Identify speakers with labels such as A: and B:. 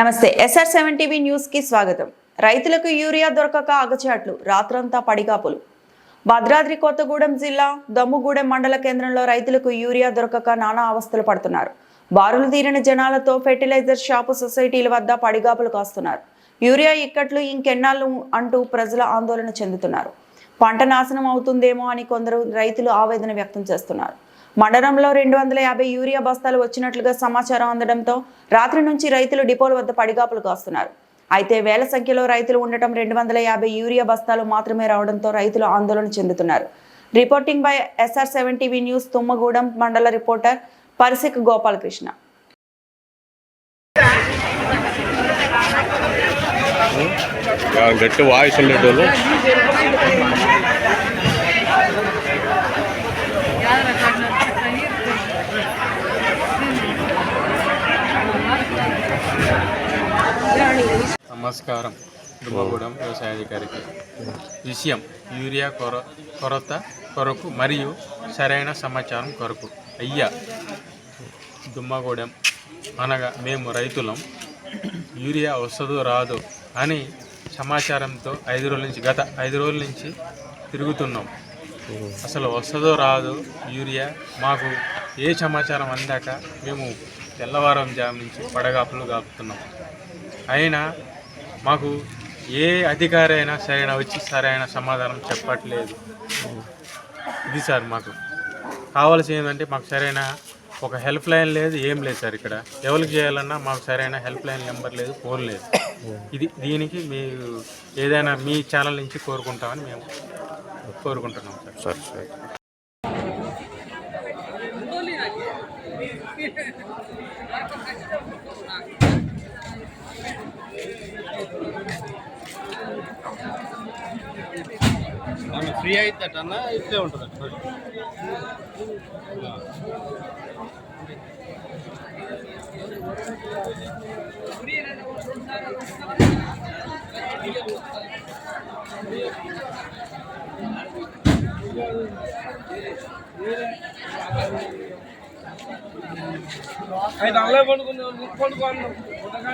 A: నమస్తే SR seven TV న్యూస్కి స్వాగతం. రైతులకు యూరియా దొరకక అగచాట్లు రాత్రంతా పడిగాపులు. భద్రాద్రి కొత్తగూడెం జిల్లా దమ్ముగూడెం మండల కేంద్రంలో రైతులకు యూరియా దొరకక నానా అవస్థలు పడుతున్నారు. బారులు తీరిన జనాలతో ఫెర్టిలైజర్ షాపు సొసైటీల వద్ద పడిగాపులు కాస్తున్నారు. యూరియా ఇక్కట్లు ఇంకెన్నాళ్ళు అంటూ ప్రజల ఆందోళన చెందుతున్నారు. పంట నాశనం అవుతుందేమో అని కొందరు రైతులు ఆవేదన వ్యక్తం చేస్తున్నారు. మండలంలో రెండు వందల యాభై యూరియా బస్తాలు వచ్చినట్లుగా సమాచారం అందడంతో రాత్రి నుంచి రైతులు డిపోల వద్ద పడిగాపులు కాస్తున్నారు. అయితే వేల సంఖ్యలో రైతులు ఉండటం రెండు వందల యాభై యూరియా బస్తాలు మాత్రమే రావడంతో రైతులు ఆందోళన చెందుతున్నారు. Reporting by SR seven TV news Thummagudem మండల రిపోర్టర్ పరిసిక్ గోపాలకృష్ణ.
B: గట్టి వాయిస్ ఉండేటోళ్ళు.
C: నమస్కారం. దుమ్మగూడెం వ్యవసాయాధికారికి విషయం యూరియా కొర కొరత కొరకు మరియు సరైన సమాచారం కొరకు. అయ్యా దుమ్మగూడెం అనగా మేము రైతులం. యూరియా వస్తుందో రాదు అని సమాచారంతో ఐదు రోజుల నుంచి గత ఐదు రోజుల నుంచి తిరుగుతున్నాం. అసలు వస్తుందో రాదు యూరియా మాకు ఏ సమాచారం అందాక మేము తెల్లవారం జాము నుంచి పడగాపులు కాపుతున్నాం అయినా మాకు ఏ అధికారి అయినా సరైన వచ్చి సరైన సమాధానం చెప్పట్లేదు. ఇది సార్ మాకు. కావాల్సి ఏంటంటే మాకు సరైన ఒక హెల్ప్ లైన్ లేదు ఏం లేదు సార్ ఇక్కడ. ఎవరికి చేయాలన్నా మాకు సరైన హెల్ప్ లైన్ నెంబర్ లేదు ఫోన్ లేదు. ఇది దీనికి మీరు ఏదైనా మీ ఛానల్ నుంచి కోరుకుంటామని మేము కోరుకుంటున్నాం సార్.
B: సరే సరే.
D: ఫ్రీ అవుతుందన్న ఇట్లే ఉంటుంది అయితే అలా పండుకున్నాం పండుకోవాలి